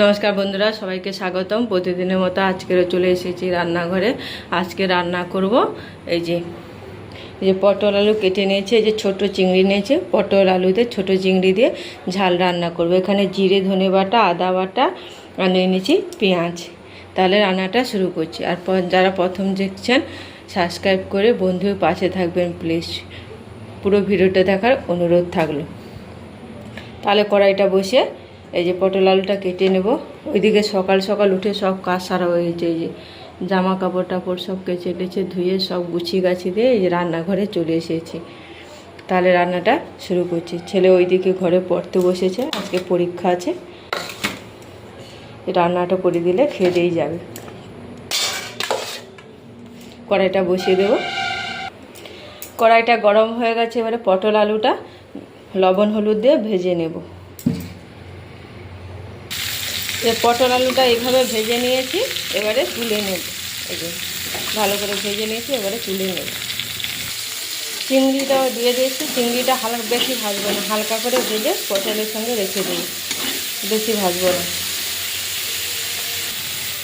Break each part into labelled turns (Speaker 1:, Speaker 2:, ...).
Speaker 1: নমস্কার বন্ধুরা, সবাইকে স্বাগতম। প্রতিদিনের মতো আজকেরও চলে এসেছি রান্নাঘরে। আজকে রান্না করব এই যে এই যে পটল আলু কেটে নিয়েছে, এই যে ছোট চিংড়ি নিয়েছে। পটল আলুতে ছোট চিংড়ি দিয়ে ঝাল রান্না করব। এখানে জিরে, ধনে বাটা, আদা বাটা আর নিয়ে নিয়েছি পেঁয়াজ। তাহলে রান্নাটা শুরু করছি। আর যারা প্রথম দেখছেন, সাবস্ক্রাইব করে বন্ধুর পাশে থাকবেন, প্লিজ। পুরো ভিডিওটা দেখার অনুরোধ থাকল। তাহলে কড়াইটা বসে এই যে পটল আলুটা কেটে নেব। ওইদিকে সকাল সকাল উঠে সব কাজ সারা হয়েছে এই যে জামা কাপড় টাপড় সব কেচে টেচে ধুয়ে সব গুছিয়ে গাছি দিয়ে এই যে রান্নাঘরে চলে এসেছি। তাহলে রান্নাটা শুরু করছি। ছেলে ওইদিকে ঘরে পড়তে বসেছে, আজকে পরীক্ষা আছে। রান্নাটা করে দিলে খেয়ে দিয়েই যাবে। কড়াইটা বসিয়ে দেবো। কড়াইটা গরম হয়ে গেছে, এবারে পটল আলুটা লবণ হলুদ দিয়ে ভেজে নেব। পটল আলুটা এইভাবে ভেজে নিয়েছি, এবারে তুলে নেব। এই যে ভালো করে ভেজে নিয়েছি, এবারে তুলে নেব। চিংড়িটাও দিয়ে দিয়েছি, চিংড়িটা হালকা বেশি ভাজবো না, হালকা করে ভেজে পটলের সঙ্গে রেখে দেবো। বেশি ভাজবো না।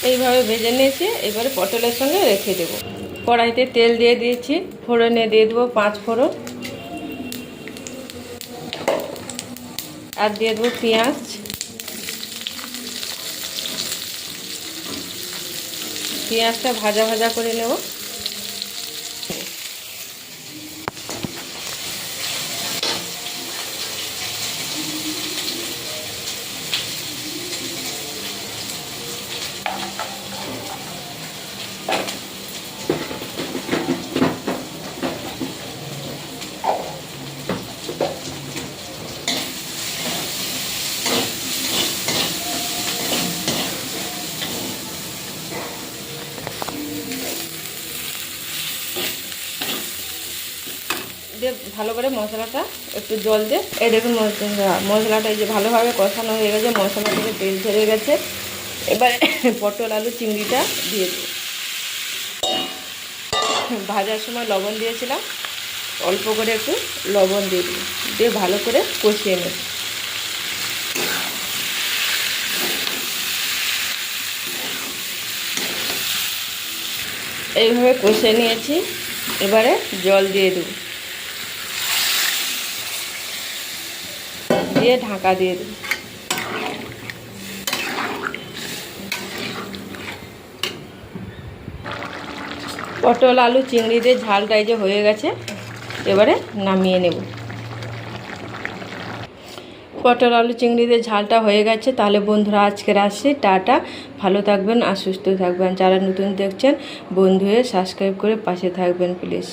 Speaker 1: এইভাবে ভেজে নিয়েছি, এবারে পটলের সঙ্গে রেখে দেবো। কড়াইতে তেল দিয়ে দিয়েছি, ফোড়নে দিয়ে দেবো পাঁচ ফোড়ন। আর দিয়ে দেবো পেঁয়াজ। পেঁয়াজটা ভাজা ভাজা করে নেব। দিয়ে ভালো করে মশলাটা একটু জল দিয়ে, এই দেখুন মশলাটা এই যে ভালোভাবে কষানো হয়ে গেছে মশলা থেকে তেল ছেড়ে গেছে। এবার পটল আলু চিংড়িটা দিয়ে দিই। ভাজার সময় লবণ দিয়েছিলাম, অল্প করে একটু লবণ দিয়ে দিই, দিয়ে ভালো করে কষিয়ে নেব। এইভাবে কষে নিয়েছি, এবারে জল দিয়ে দেবো। দিয়ে ঢাকা দিয়ে দেবো। পটল, আলু, চিংড়ি দিয়ে ঝালটা এই যে হয়ে গেছে, এবারে নামিয়ে নেব। পটল, আলু, চিংড়ি দিয়ে ঝালটা হয়ে গেছে, তাহলে বন্ধুরা আজকের আসছি, টাটা। ভালো থাকবেন আর সুস্থ থাকবেন। যারা নতুন দেখছেন বন্ধু হয়ে সাবস্ক্রাইব করে পাশে থাকবেন, প্লিজ।